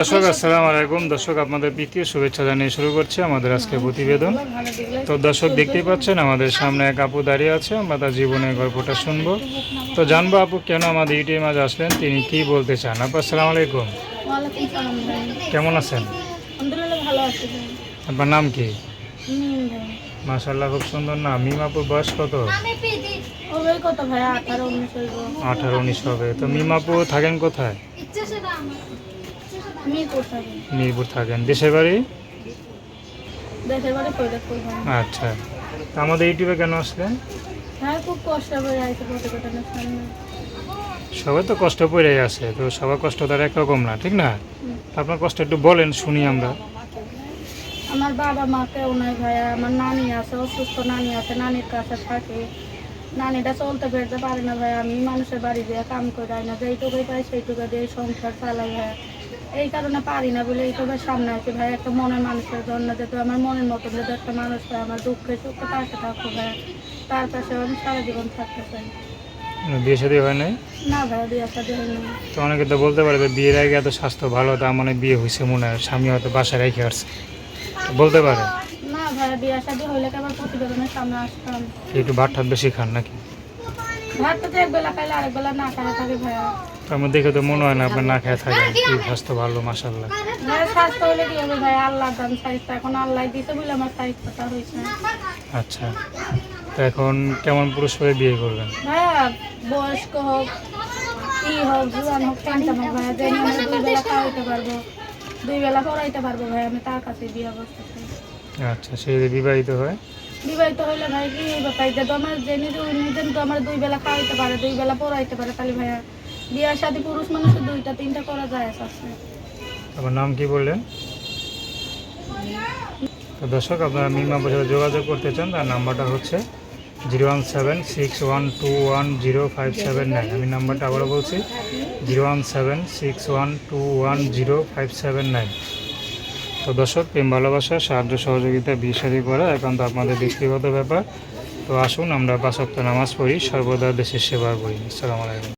দর্শক আসসালাম আলাইকুম। দর্শক আপনাদের প্রীতীয় শুভেচ্ছা জানিয়ে শুরু করছি আমাদের আজকে প্রতিবেদন। তো দর্শক দেখতেই পাচ্ছেন আমাদের সামনে এক আপু দাঁড়িয়ে আছে। আমরা তার জীবনের গল্পটা শুনব। তো জানব আপু কেন আমাদের ইউটিউবে মাঝে আসলেন? তিনি কি বলতে চান? আপু আসসালামু আলাইকুম। কেমন আছেন? আপনার নাম কি? মাশাল্লাহ খুব সুন্দর না মিম আপুর বয়স কত? আঠারো উনিশ হবে। তো মিম আপু থাকেন কোথায়? মিরপুর থাকেন। দেশের বাড়ি? আচ্ছা। তো আমাদের ইউটিউবে কেন আসলেন? হ্যাঁ সবাই তো কষ্ট পড়ে আছে তো সবার কষ্ট তার একরকম না ঠিক না? আপনার কষ্ট একটু বলেন শুনি আমরা। আমার বাবা মা কেউ নাই ভাইয়া আমার নানি আছে অসুস্থ নানি আছে নানির কাছে থাকে। নানিটা চলতে ফেরতে পারে না ভাই আমি মানুষের বাড়ি দিয়ে কাম করে না যেইটুকুই পাই সেইটুকু দিয়ে সংসার চালাই ভাই এই কারণে পারি না বলে এই এইটুকু সামনে আছি ভাই একটা মনের মানুষের জন্য যেহেতু আমার মনের মতন যদি একটা মানুষ পায় আমার দুঃখে সুখে পাশে থাকব ভাই। তার পাশে আমি সারা জীবন থাকতে চাই। বিয়ে শাদী হয় নাই? না ভাই বিয়ে তো অনেকে তো বলতে পারে যে বিয়ের আগে এত স্বাস্থ্য ভালো মানে বিয়ে হয়েছে মনে হয়। স্বামী হয়তো বাসায় রেখে আসছে। বলতে পারে? না ভাই বিয়ে কি প্রতিবেদনের সামনে আসতাম? একটু ভাত বেশি খান নাকি? তো এক বেলা খাইলে আরেক বেলা না খাওয়া থাকে ভাইয়া। আমার দেখে তো মনে হয় না আপনার না খেয়ে থাকেন। কি স্বাস্থ্য ভালো মাসাল্লাহ স্বাস্থ্য হলে কি হবে ভাই? আল্লাহ দান সাইজটা এখন আল্লাহ দিতে বলে আমার সাইজটা হয়েছে আচ্ছা। তো এখন কেমন পুরুষ করে বিয়ে করবেন? ভাইয়া বয়স্ক হোক কি হোক জুয়ান হোক টেনশন হোক ভাইয়া যে আমি দুই বেলা খাওয়াইতে পারব দুই বেলা পড়াইতে পারব ভাই আমি তার কাছে বিয়ে বসতেছি আচ্ছা সে যদি বিবাহিত হয়? বিবাহিত হইলে ভাই কি ব্যাপার? যে তো আমার যে নিজে নিজে তো আমার দুই বেলা খাওয়াইতে পারে দুই বেলা পড়াইতে পারে তাহলে ভাইয়া বিয়ার সাথে পুরুষ দুইটা, তিনটা করা যায় আমার নাম কি বললেন? তো দর্শক, আপনারা মিমা বছর যোগাযোগ করতে চান, তার নাম্বারটা হচ্ছে zero one seven six one two one zero five seven nine. আমি নাম্বারটা আবারও বলছি, zero one seven six one two one zero five seven nine. তো দর্শক, প্রেম, ভালোবাসা, সাহায্য, সহযোগিতা, বিয়ে করা একান্ত আপনাদের ব্যক্তিগত ব্যাপার। তো আসুন, আমরা পাঁচক্ত নামাজ পড়ি, সর্বদা দেশের সেবা করি। আসসালামু আলাইকুম।